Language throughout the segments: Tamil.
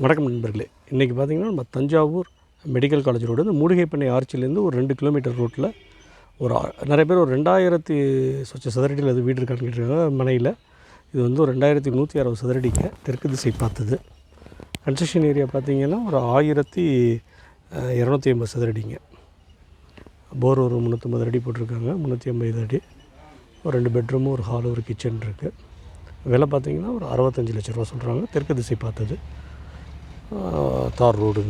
வணக்கம் நண்பர்களே. இன்றைக்கி பார்த்தீங்கன்னா நம்ம தஞ்சாவூர் மெடிக்கல் காலேஜ் ரோடு இந்த மூலிகைப்பண்ணை ஆர்ச்சிலேருந்து ஒரு ரெண்டு கிலோமீட்டர் ரோட்டில் ஒரு நிறைய பேர் ஒரு ரெண்டாயிரத்தி சொச்ச சதுரடியில் அது வீடு இருக்கான்னு கேட்டிருக்காங்க. மனையில் இது வந்து ஒரு ரெண்டாயிரத்தி நூற்றி அறுபது சதுரடிக்கு தெற்கு திசை பார்த்தது. கன்ஸ்ட்ரக்ஷன் ஏரியா பார்த்தீங்கன்னா ஒரு ஆயிரத்தி இரநூத்தி ஐம்பது சதுரடிங்க. போர் ஒரு முந்நூற்றம்பது அடி போட்டிருக்காங்க. முந்நூற்றி ஐம்பது அடி. ஒரு ரெண்டு பெட்ரூமு ஒரு ஹாலு ஒரு கிச்சன் இருக்குது விலை பார்த்தீங்கன்னா ஒரு அறுபத்தஞ்சு லட்ச ரூபா சொல்கிறாங்க தெற்கு திசை பார்த்தது. தார் ரோடு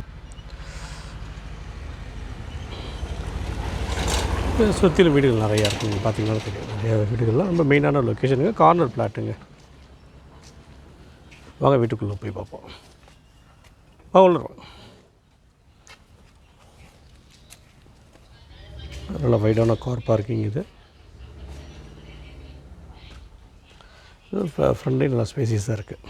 சுற்றிலும் வீடுகள் நிறையா இருக்குங்க பார்த்தீங்கன்னா தெரியும். நிறையா வீடுகள்லாம் ரொம்ப மெயினான லொக்கேஷனுங்க கார்னர் பிளாட்டுங்க வாங்க வீட்டுக்குள்ளே போய் பார்ப்போம். வாங்க உள்ள நல்ல வைடான கார் பார்க்கிங் இது. ஃப்ரண்ட்லேயே நல்லா ஸ்பேசியஸாக இருக்குது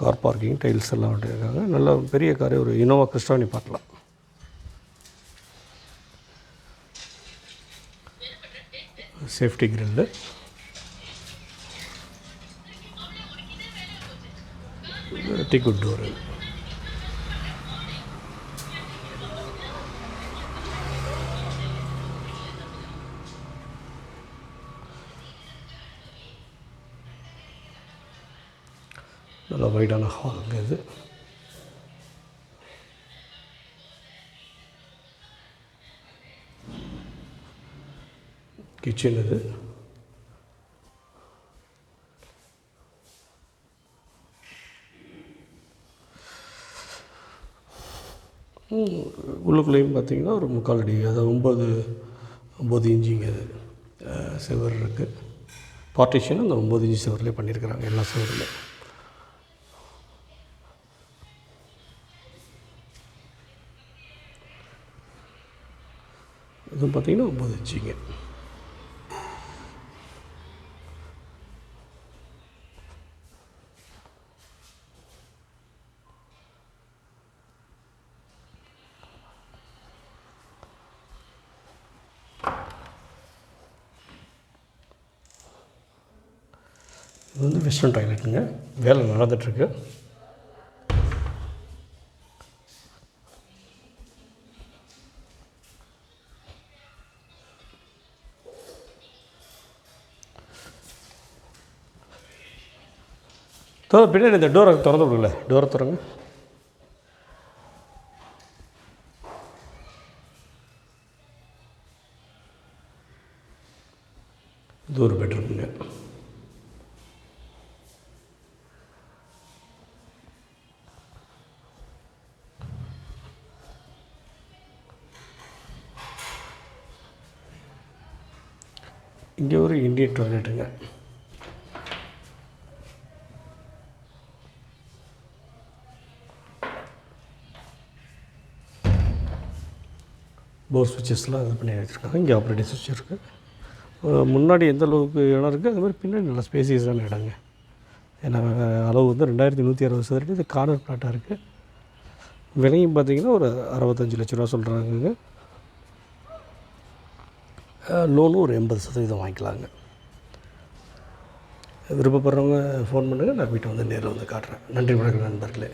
கார் பார்க்கிங் டைல்ஸ் எல்லாம் விட்டுருக்காங்க நல்ல பெரிய காரே ஒரு இனோவா கிறிஸ்டானி பார்க்கலாம். சேஃப்டி கிரில்லு டிக்குட் டோரு நல்ல வைடான ஹாலுங்க இது. கிச்சன் இது. உள்ளுக்குள்ளேயும் பார்த்தீங்கன்னா ஒரு முக்கால் அடி அது ஒம்பது ஒம்பது இன்ச்சிங்க அது செவர் இருக்குது பார்ட்டிஷன் அந்த ஒம்பது இன்ச்சு செவர்லேயே பண்ணியிருக்கிறாங்க எல்லா செவர்லேயும். இது பார்த்தீங்கன்னா ஒம்பது இன்ச்சிங்க. இது வந்து வெஸ்டர்ன் டாய்லெட்டுங்க வேலை நடந்துகிட்ருக்கு தோ பின்னாடி இந்த டோரை திறந்து விடுங்கள டோரை திறங்க. இது ஒரு பெட்ரூமுங்க இங்கே. ஒரு இந்தியன் டாய்லெட்டுங்க போர் சுவிச்சஸ்லாம் இது பண்ணி வச்சுருக்காங்க இங்கே ஆப்ரேட்டிங் சுவிட்ச் இருக்குது முன்னாடி எந்த அளவுக்கு இடம் இருக்குது அது மாதிரி பின்னாடி நல்லா ஸ்பேசியஸான இடங்க ஏன்னா அளவு வந்து ரெண்டாயிரத்தி நூற்றி அறுபது சதுரடி இது கார்னர் பிளாட்டாக இருக்குது விலையும் பார்த்தீங்கன்னா ஒரு அறுபத்தஞ்சு லட்ச ரூபா சொல்கிறாங்க லோனும் ஒரு எண்பது சதவீதம் வாங்கிக்கலாங்க. விருப்பப்படுறவங்க ஃபோன் பண்ணுங்கள் நான் வீட்டை வந்து நேரில் வந்து காட்டுறேன். நன்றி வணக்கம் நண்பர்களே.